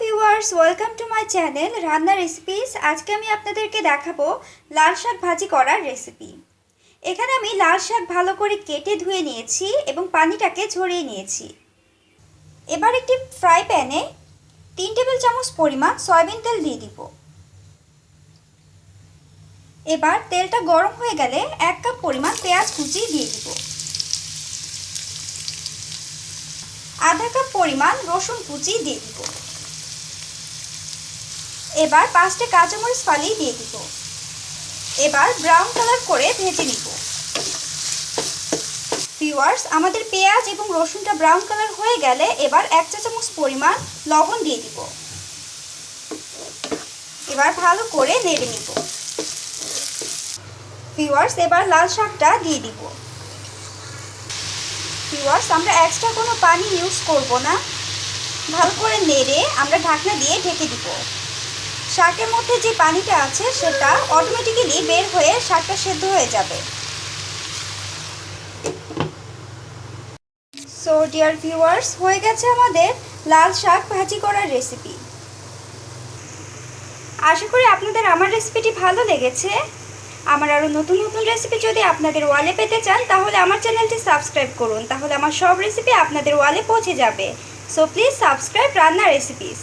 Viewers welcome to my channel রান্না recipes আজকে আমি আপনাদেরকে দেখাবো লাল শাক ভাজি করার রেসিপি এখানে আমি লাল শাক ভালো করে কেটে ধুয়ে নিয়েছি এবং পানিটাকে ঝরিয়ে নিয়েছি। এবার একটি ফ্রাই প্যানে তিন টেবিল চামচ পরিমাণ সয়াবিন তেল দিয়ে দিব। এবার তেলটা গরম হয়ে গেলে এক কাপ পরিমাণ পেঁয়াজ কুচি দিয়ে দিব। আধা কাপ পরিমাণ রসুন কুচি দিয়ে দিব। এবার পাঁচটা কাঁচামরিচ ফালি দিয়ে দিব। এবার ব্রাউন কালার করে ভেজে নিব। ভিউয়ার্স আমাদের পেঁয়াজ এবং রসুনটা ব্রাউন কালার হয়ে গেলে এবার এক চা চামচ পরিমাণ লবণ দিয়ে দিব। এবার ভালো করে নেড়ে নিব। ভিউয়ার্স এবার লাল শাকটা দিয়ে দিব। ভিউয়ার্স আমরা এক্সট্রা কোনো পানি ইউজ করব না। ভালো করে নেড়ে আমরা ঢাকনা দিয়ে ঢেকে দিব। শাকের মধ্যে যে পানিটা আছে, সেটা অটোমেটিক্যালি বের হয়ে শাকটা সেদ্ধ হয়ে যাবে। সো ডিয়ার ভিউয়ার্স হয়ে গেছে আমাদের লাল শাক ভাজি করার রেসিপি আশা করি আপনাদের আমার রেসিপিটি ভালো লেগেছে। আমার আরও নতুন নতুন রেসিপি যদি আপনাদের ওয়ালে পেতে চান, তাহলে আমার চ্যানেলটি সাবস্ক্রাইব করুন। তাহলে আমার সব রেসিপি আপনাদের ওয়ালে পৌঁছে যাবে। সো প্লিজ সাবস্ক্রাইব রান্না রেসিপিস